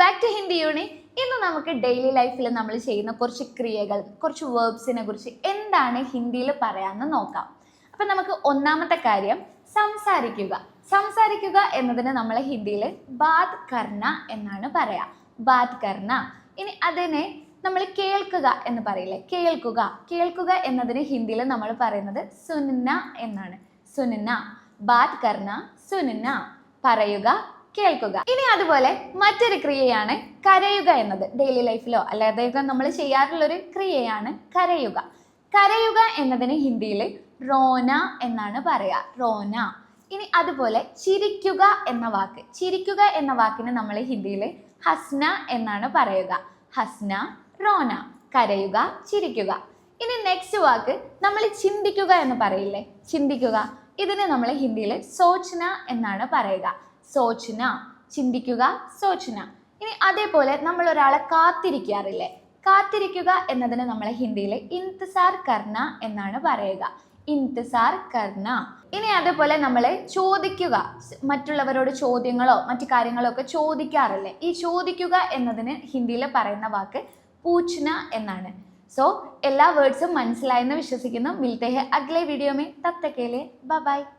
Back to Hindi യൂണി ഇന്ന് നമുക്ക് daily ലൈഫിൽ നമ്മൾ ചെയ്യുന്ന കുറച്ച് ക്രിയകൾ കുറച്ച് വേർബ്സിനെ കുറിച്ച് എന്താണ് ഹിന്ദിയിൽ പറയാമെന്ന് നോക്കാം. അപ്പം നമുക്ക് ഒന്നാമത്തെ കാര്യം സംസാരിക്കുക. സംസാരിക്കുക എന്നതിന് നമ്മൾ ഹിന്ദിയിൽ ബാത് കർണ എന്നാണ് പറയാ. ബാത് കർണ. ഇനി അതിനെ നമ്മൾ കേൾക്കുക എന്ന് പറയില്ലേ? കേൾക്കുക. കേൾക്കുക എന്നതിന് ഹിന്ദിയിൽ നമ്മൾ പറയുന്നത് സുനന്ന എന്നാണ്. സുനന്ന. ബാത് കർണ സുനന്ന. പറയുക കേൾക്കുക. ഇനി അതുപോലെ മറ്റൊരു ക്രിയയാണ് കരയുക എന്നത്. ഡെയിലി ലൈഫിലോ അല്ലാതെ നമ്മൾ ചെയ്യാറുള്ളൊരു ക്രിയയാണ് കരയുക. കരയുക എന്നതിന് ഹിന്ദിയിൽ റോന എന്നാണ് പറയുക. റോന. ഇനി അതുപോലെ ചിരിക്കുക എന്ന വാക്ക്. ചിരിക്കുക എന്ന വാക്കിന് നമ്മൾ ഹിന്ദിയിൽ ഹസ്ന എന്നാണ് പറയുക. ഹസ്ന റോന. കരയുക ചിരിക്കുക. ഇനി നെക്സ്റ്റ് വാക്ക് നമ്മൾ ചിന്തിക്കുക എന്ന് പറയില്ലേ? ചിന്തിക്കുക. ഇതിന് നമ്മൾ ഹിന്ദിയിൽ സോച്ന എന്നാണ് പറയുക. സോചന ചിന്തിക്കുക സോചന. ഇനി അതേപോലെ നമ്മൾ ഒരാളെ കാത്തിരിക്കാറില്ലേ? കാത്തിരിക്കുക എന്നതിന് നമ്മളെ ഹിന്ദിയിൽ ഇന്തസാർ കർണ എന്നാണ് പറയുക. ഇന്തസാർ കർണ. ഇനി അതേപോലെ നമ്മൾ ചോദിക്കുക. മറ്റുള്ളവരോട് ചോദ്യങ്ങളോ മറ്റു കാര്യങ്ങളോ ഒക്കെ ചോദിക്കാറില്ലേ? ഈ ചോദിക്കുക എന്നതിന് ഹിന്ദിയിൽ പറയുന്ന വാക്ക് പൂച്ചന എന്നാണ്. സോ എല്ലാ വേർഡ്സും മനസ്സിലായെന്ന് വിശ്വസിക്കുന്നു. മിൽത്തേഹ് അഗ്ലേ വീഡിയോ മേ തത്തക്കേലെ ബൈ.